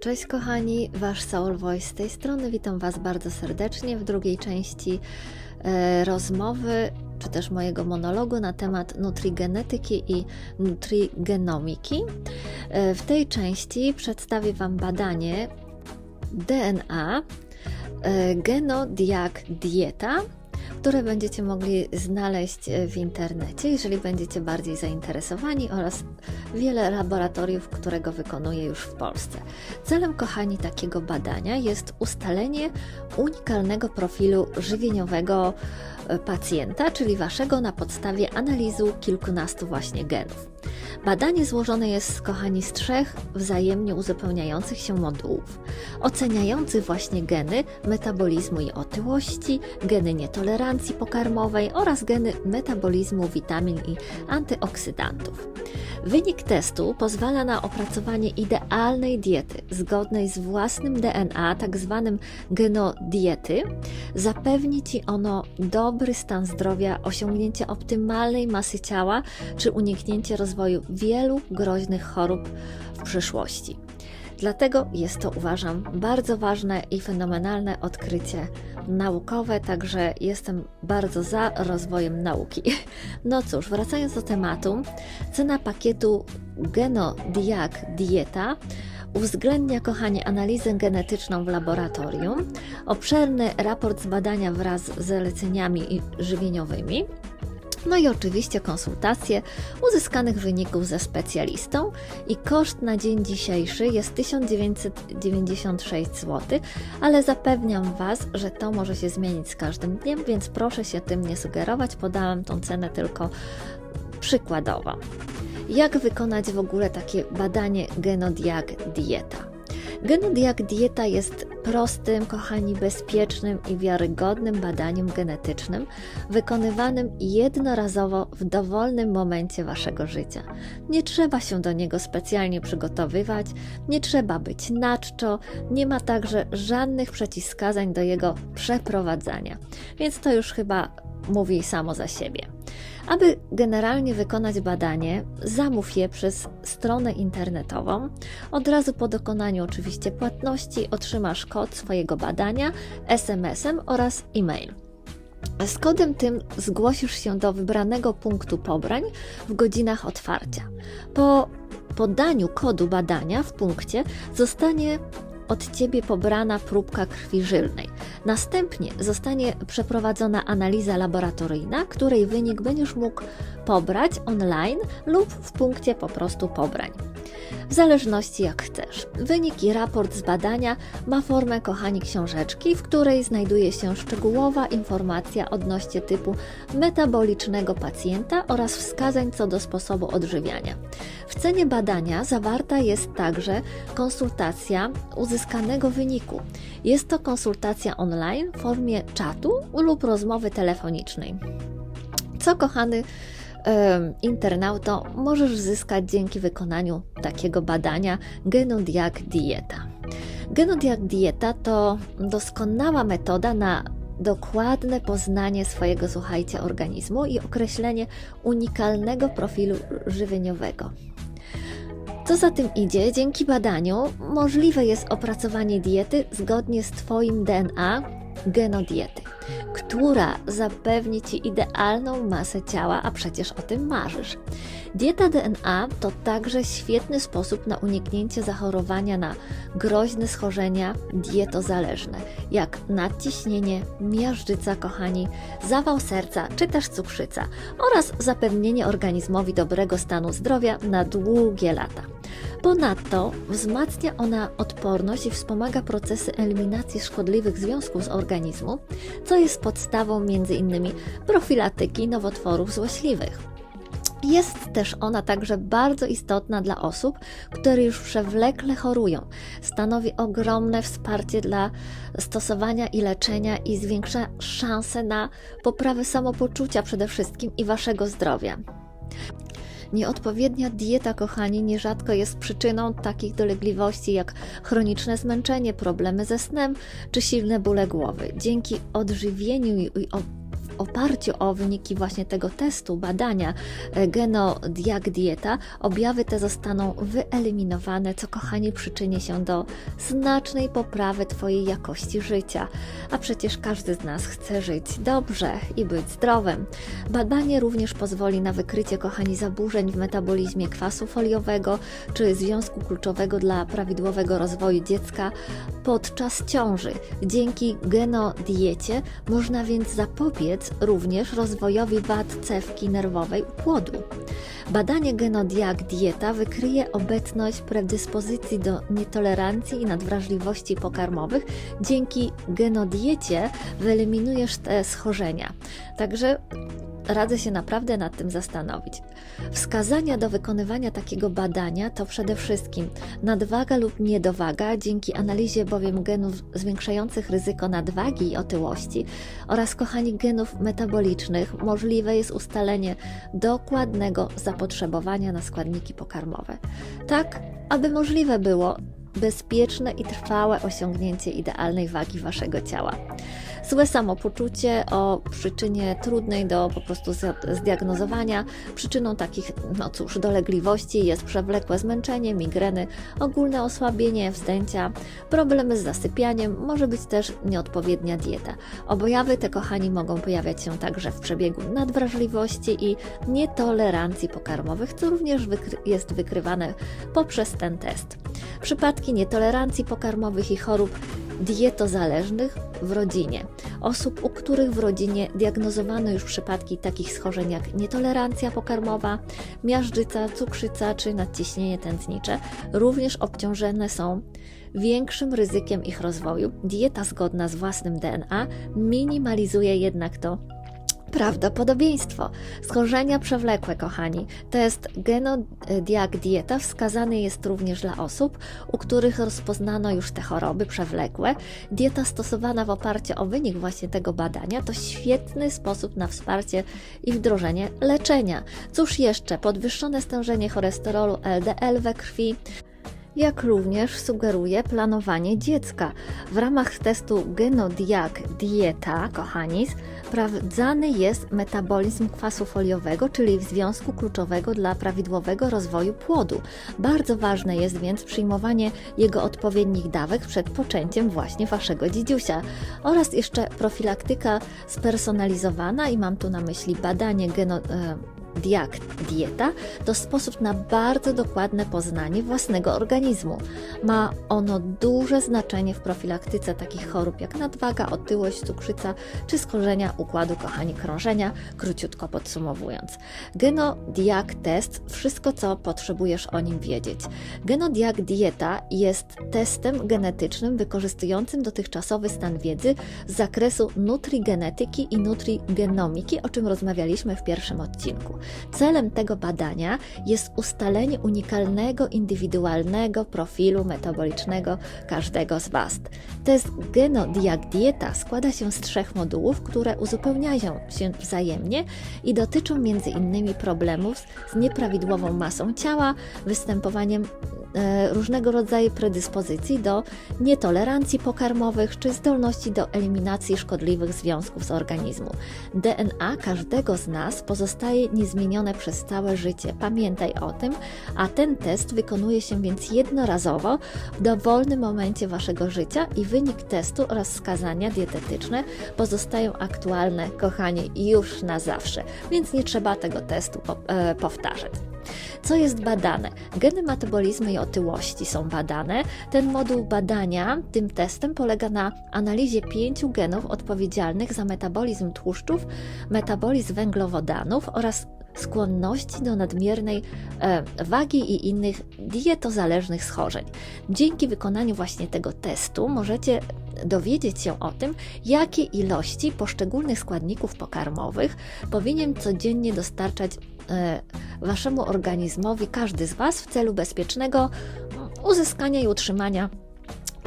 Cześć kochani, Wasz Soul Voice z tej strony. Witam Was bardzo serdecznie w drugiej części e, rozmowy, czy też mojego monologu na temat nutrigenetyki i nutrigenomiki. E, w tej części przedstawię Wam badanie DNA e, Genodiag Dieta, które będziecie mogli znaleźć e, w internecie, jeżeli będziecie bardziej zainteresowani, oraz wiele laboratoriów, które go wykonuje już w Polsce. Celem, kochani, takiego badania jest ustalenie unikalnego profilu żywieniowego e, pacjenta, czyli waszego na podstawie analizu kilkunastu właśnie genów. Badanie złożone jest, kochani, z trzech wzajemnie uzupełniających się modułów, oceniających właśnie geny metabolizmu i otyłości, geny nietolerancji pokarmowej oraz geny metabolizmu witamin i antyoksydantów. Wynik testu pozwala na opracowanie idealnej diety zgodnej z własnym DNA, tak zwanym genodiety. Zapewni Ci ono dobry stan zdrowia, osiągnięcie optymalnej masy ciała czy uniknięcie rozwoju wielu groźnych chorób w przyszłości. Dlatego jest to, uważam, bardzo ważne i fenomenalne odkrycie naukowe, także jestem bardzo za rozwojem nauki. No cóż, wracając do tematu, cena pakietu Genodiag Dieta uwzględnia, kochanie, analizę genetyczną w laboratorium, obszerny raport z badania wraz z zaleceniami żywieniowymi, no i oczywiście konsultacje uzyskanych wyników ze specjalistą i koszt na dzień dzisiejszy jest 1996 zł, ale zapewniam Was, że to może się zmienić z każdym dniem, więc proszę się tym nie sugerować, podałam tą cenę tylko przykładowo. Jak wykonać w ogóle takie badanie Genodiag Dieta? Genodiag Dieta jest prostym, kochani, bezpiecznym i wiarygodnym badaniem genetycznym, wykonywanym jednorazowo w dowolnym momencie Waszego życia. Nie trzeba się do niego specjalnie przygotowywać, nie trzeba być naczczo, nie ma także żadnych przeciwwskazań do jego przeprowadzania, więc to już chyba mówi samo za siebie. Aby generalnie wykonać badanie, zamów je przez stronę internetową. Od razu po dokonaniu oczywiście płatności otrzymasz kod swojego badania SMS-em oraz e-mail. Z kodem tym zgłosisz się do wybranego punktu pobrań w godzinach otwarcia. Po podaniu kodu badania w punkcie zostanie od Ciebie pobrana próbka krwi żylnej. Następnie zostanie przeprowadzona analiza laboratoryjna, której wynik będziesz mógł pobrać online lub w punkcie po prostu pobrań. W zależności jak chcesz. Wynik i raport z badania ma formę, kochani, książeczki, w której znajduje się szczegółowa informacja odnośnie typu metabolicznego pacjenta oraz wskazań co do sposobu odżywiania. W cenie badania zawarta jest także konsultacja uzyskanego wyniku. Jest to konsultacja online w formie czatu lub rozmowy telefonicznej. Co, kochany internauto, możesz zyskać dzięki wykonaniu takiego badania Genodiag Dieta. Genodiag Dieta to doskonała metoda na dokładne poznanie swojego, słuchajcie, organizmu i określenie unikalnego profilu żywieniowego. Co za tym idzie, dzięki badaniu możliwe jest opracowanie diety zgodnie z Twoim DNA, genodiety, która zapewni Ci idealną masę ciała, a przecież o tym marzysz. Dieta DNA to także świetny sposób na uniknięcie zachorowania na groźne schorzenia dietozależne, jak nadciśnienie, miażdżyca, kochani, zawał serca czy też cukrzyca oraz zapewnienie organizmowi dobrego stanu zdrowia na długie lata. Ponadto wzmacnia ona odporność i wspomaga procesy eliminacji szkodliwych związków z organizmu, co jest podstawą m.in. profilaktyki nowotworów złośliwych. Jest też ona także bardzo istotna dla osób, które już przewlekle chorują. Stanowi ogromne wsparcie dla stosowania i leczenia i zwiększa szanse na poprawę samopoczucia przede wszystkim i waszego zdrowia. Nieodpowiednia dieta, kochani, nierzadko jest przyczyną takich dolegliwości jak chroniczne zmęczenie, problemy ze snem czy silne bóle głowy. Dzięki odżywieniu i oparciu o wyniki właśnie tego testu, badania e, Genodiag Dieta, objawy te zostaną wyeliminowane, co kochani przyczyni się do znacznej poprawy Twojej jakości życia. A przecież każdy z nas chce żyć dobrze i być zdrowym. Badanie również pozwoli na wykrycie, kochani, zaburzeń w metabolizmie kwasu foliowego, czy związku kluczowego dla prawidłowego rozwoju dziecka podczas ciąży. Dzięki genodiecie można więc zapobiec również rozwojowi wad cewki nerwowej u płodu. Badanie Genodiag Dieta wykryje obecność predyspozycji do nietolerancji i nadwrażliwości pokarmowych. Dzięki genodiecie wyeliminujesz te schorzenia. Także radzę się naprawdę nad tym zastanowić. Wskazania do wykonywania takiego badania to przede wszystkim nadwaga lub niedowaga, dzięki analizie bowiem genów zwiększających ryzyko nadwagi i otyłości oraz kochani genów metabolicznych możliwe jest ustalenie dokładnego zapotrzebowania na składniki pokarmowe. Tak, aby możliwe było bezpieczne i trwałe osiągnięcie idealnej wagi waszego ciała. Złe samopoczucie o przyczynie trudnej do po prostu zdiagnozowania. Przyczyną takich, no cóż, dolegliwości jest przewlekłe zmęczenie, migreny, ogólne osłabienie, wzdęcia, problemy z zasypianiem, może być też nieodpowiednia dieta. Objawy te, kochani, mogą pojawiać się także w przebiegu nadwrażliwości i nietolerancji pokarmowych, co również wykry jest wykrywane poprzez ten test. Przypadki nietolerancji pokarmowych i chorób dietozależnych w rodzinie. Osób, u których w rodzinie diagnozowano już przypadki takich schorzeń jak nietolerancja pokarmowa, miażdżyca, cukrzyca czy nadciśnienie tętnicze, również obciążone są większym ryzykiem ich rozwoju. Dieta zgodna z własnym DNA minimalizuje jednak to Prawdopodobieństwo. Schorzenia przewlekłe, kochani. Test Genodiag Dieta wskazany jest również dla osób, u których rozpoznano już te choroby przewlekłe. Dieta stosowana w oparciu o wynik właśnie tego badania to świetny sposób na wsparcie i wdrożenie leczenia. Cóż jeszcze? Podwyższone stężenie cholesterolu LDL we krwi, jak również sugeruje planowanie dziecka. W ramach testu Genodiag Dieta, kochani, sprawdzany jest metabolizm kwasu foliowego, czyli związku kluczowego dla prawidłowego rozwoju płodu. Bardzo ważne jest więc przyjmowanie jego odpowiednich dawek przed poczęciem właśnie waszego dzidziusia oraz jeszcze profilaktyka spersonalizowana i mam tu na myśli badanie geno, e, diag dieta to sposób na bardzo dokładne poznanie własnego organizmu. Ma ono duże znaczenie w profilaktyce takich chorób jak nadwaga, otyłość, cukrzyca czy skorzenia układu kochani krążenia, króciutko podsumowując. Genodiag test wszystko co potrzebujesz o nim wiedzieć. Genodiag dieta jest testem genetycznym wykorzystującym dotychczasowy stan wiedzy z zakresu nutrigenetyki i nutrigenomiki, o czym rozmawialiśmy w pierwszym odcinku. Celem tego badania jest ustalenie unikalnego, indywidualnego profilu metabolicznego każdego z Was. Test Genodiag Dieta składa się z trzech modułów, które uzupełniają się wzajemnie i dotyczą m.in. problemów z nieprawidłową masą ciała, występowaniem różnego rodzaju predyspozycji do nietolerancji pokarmowych czy zdolności do eliminacji szkodliwych związków z organizmu. DNA każdego z nas pozostaje niezmiennie zmienione przez całe życie. Pamiętaj o tym, a ten test wykonuje się więc jednorazowo w dowolnym momencie Waszego życia i wynik testu oraz wskazania dietetyczne pozostają aktualne, kochani, już na zawsze, więc nie trzeba tego testu e, powtarzać. Co jest badane? Geny metabolizmu i otyłości są badane. Ten moduł badania tym testem polega na analizie pięciu genów odpowiedzialnych za metabolizm tłuszczów, metabolizm węglowodanów oraz skłonności do nadmiernej e, wagi i innych dietozależnych schorzeń. Dzięki wykonaniu właśnie tego testu możecie dowiedzieć się o tym, jakie ilości poszczególnych składników pokarmowych powinien codziennie dostarczać waszemu organizmowi każdy z Was w celu bezpiecznego uzyskania i utrzymania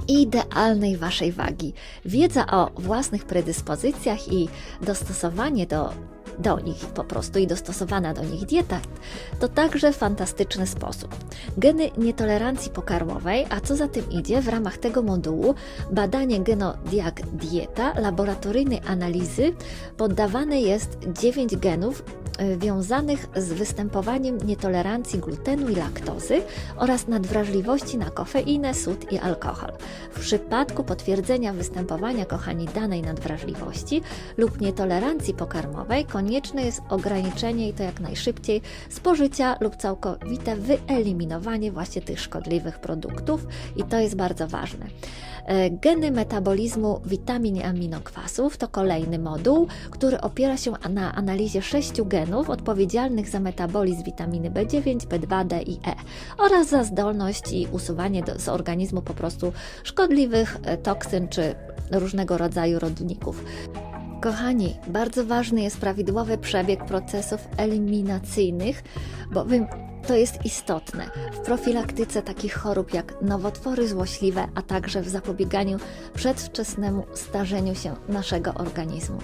idealnej waszej wagi. Wiedza o własnych predyspozycjach i dostosowanie do do nich po prostu i dostosowana do nich dieta, to także fantastyczny sposób. Geny nietolerancji pokarmowej, a co za tym idzie, w ramach tego modułu badanie genodiag dieta, laboratoryjnej analizy poddawane jest 9 genów y, wiązanych z występowaniem nietolerancji glutenu i laktozy oraz nadwrażliwości na kofeinę, sód i alkohol. W przypadku potwierdzenia występowania, kochani, danej nadwrażliwości lub nietolerancji pokarmowej konieczne jest ograniczenie i to jak najszybciej spożycia lub całkowite wyeliminowanie właśnie tych szkodliwych produktów i to jest bardzo ważne. E, Geny metabolizmu witamin i aminokwasów to kolejny moduł, który opiera się na analizie sześciu genów odpowiedzialnych za metabolizm witaminy B9, B2, D i E oraz za zdolność i usuwanie do, z organizmu po prostu szkodliwych e, toksyn czy różnego rodzaju rodników. Kochani, bardzo ważny jest prawidłowy przebieg procesów eliminacyjnych, bowiem to jest istotne w profilaktyce takich chorób jak nowotwory złośliwe, a także w zapobieganiu przedwczesnemu starzeniu się naszego organizmu.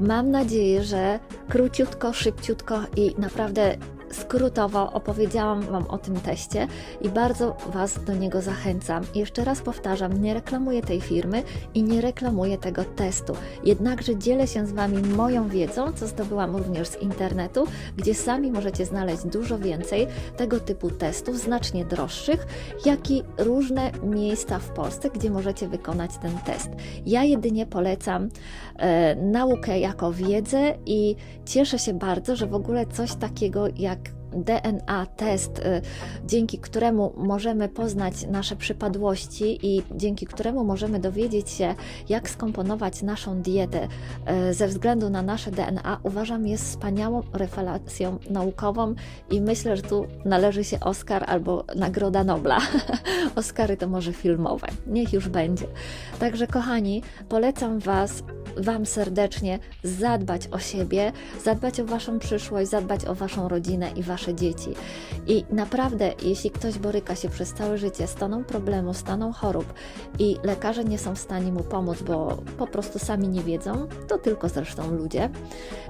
Mam nadzieję, że króciutko, szybciutko i naprawdę skrótowo opowiedziałam Wam o tym teście i bardzo Was do niego zachęcam. Jeszcze raz powtarzam, nie reklamuję tej firmy i nie reklamuję tego testu. Jednakże dzielę się z Wami moją wiedzą, co zdobyłam również z internetu, gdzie sami możecie znaleźć dużo więcej tego typu testów, znacznie droższych, jak i różne miejsca w Polsce, gdzie możecie wykonać ten test. Ja jedynie polecam e, naukę jako wiedzę i cieszę się bardzo, że w ogóle coś takiego jak DNA test, y, dzięki któremu możemy poznać nasze przypadłości i dzięki któremu możemy dowiedzieć się, jak skomponować naszą dietę y, ze względu na nasze DNA, uważam jest wspaniałą rewelacją naukową i myślę, że tu należy się Oscar albo Nagroda Nobla. Oscary to może filmowe, niech już będzie. Także kochani, polecam Was Wam serdecznie zadbać o siebie, zadbać o Waszą przyszłość, zadbać o Waszą rodzinę i Wasze dzieci. I naprawdę, jeśli ktoś boryka się przez całe życie z toną problemu, z toną chorób i lekarze nie są w stanie mu pomóc, bo po prostu sami nie wiedzą, to tylko zresztą ludzie,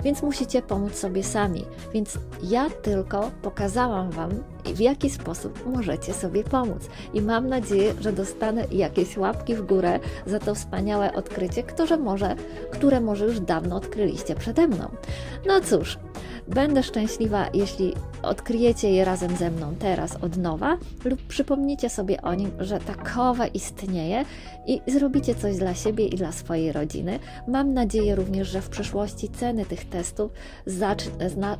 więc musicie pomóc sobie sami. Więc ja tylko pokazałam Wam, w jaki sposób możecie sobie pomóc. I mam nadzieję, że dostanę jakieś łapki w górę za to wspaniałe odkrycie, które może, które może już dawno odkryliście przede mną. No cóż, Będę szczęśliwa, jeśli odkryjecie je razem ze mną teraz od nowa lub przypomnicie sobie o nim, że takowe istnieje i zrobicie coś dla siebie i dla swojej rodziny. Mam nadzieję również, że w przyszłości ceny tych testów zacz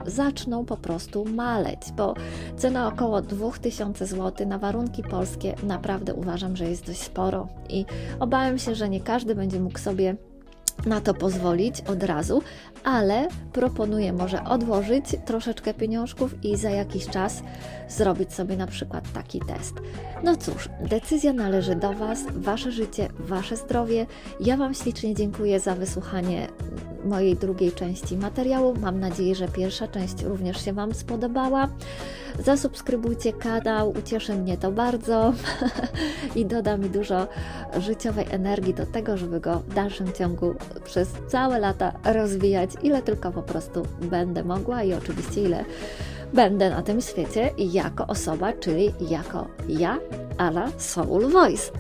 zaczną po prostu maleć, bo cena około 2000 zł na warunki polskie naprawdę uważam, że jest dość sporo i obawiam się, że nie każdy będzie mógł sobie na to pozwolić od razu, ale proponuję może odłożyć troszeczkę pieniążków i za jakiś czas zrobić sobie na przykład taki test. No cóż, decyzja należy do Was, Wasze życie, Wasze zdrowie. Ja Wam ślicznie dziękuję za wysłuchanie mojej drugiej części materiału. Mam nadzieję, że pierwsza część również się Wam spodobała. Zasubskrybujcie kanał, ucieszy mnie to bardzo i doda mi dużo życiowej energii do tego, żeby go w dalszym ciągu przez całe lata rozwijać, ile tylko po prostu będę mogła i oczywiście ile będę na tym świecie jako osoba, czyli jako ja, ala Soul Voice.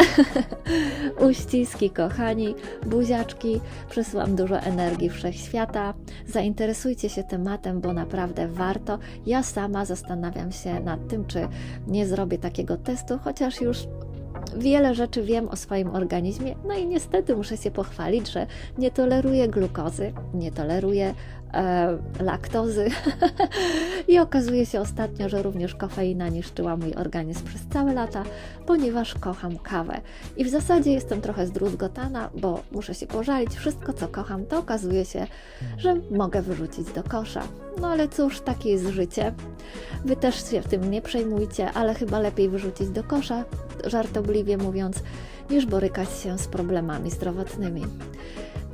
Uściski, kochani, buziaczki, przesyłam dużo energii wszechświata. Zainteresujcie się tematem, bo naprawdę warto. Ja sama zastanawiam się nad tym, czy nie zrobię takiego testu, chociaż już wiele rzeczy wiem o swoim organizmie, no i niestety muszę się pochwalić, że nie toleruję glukozy, nie toleruję e, laktozy i okazuje się ostatnio, że również kofeina niszczyła mój organizm przez całe lata, ponieważ kocham kawę. I w zasadzie jestem trochę zdruzgotana, bo muszę się pożalić, wszystko co kocham, to okazuje się, że mogę wyrzucić do kosza. No ale cóż, takie jest życie. Wy też się tym nie przejmujcie, ale chyba lepiej wyrzucić do kosza, żartobliwie mówiąc, niż borykać się z problemami zdrowotnymi.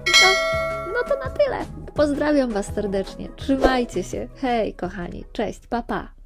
No, no to na tyle. Pozdrawiam Was serdecznie. Trzymajcie się. Hej, kochani. Cześć. Pa, pa.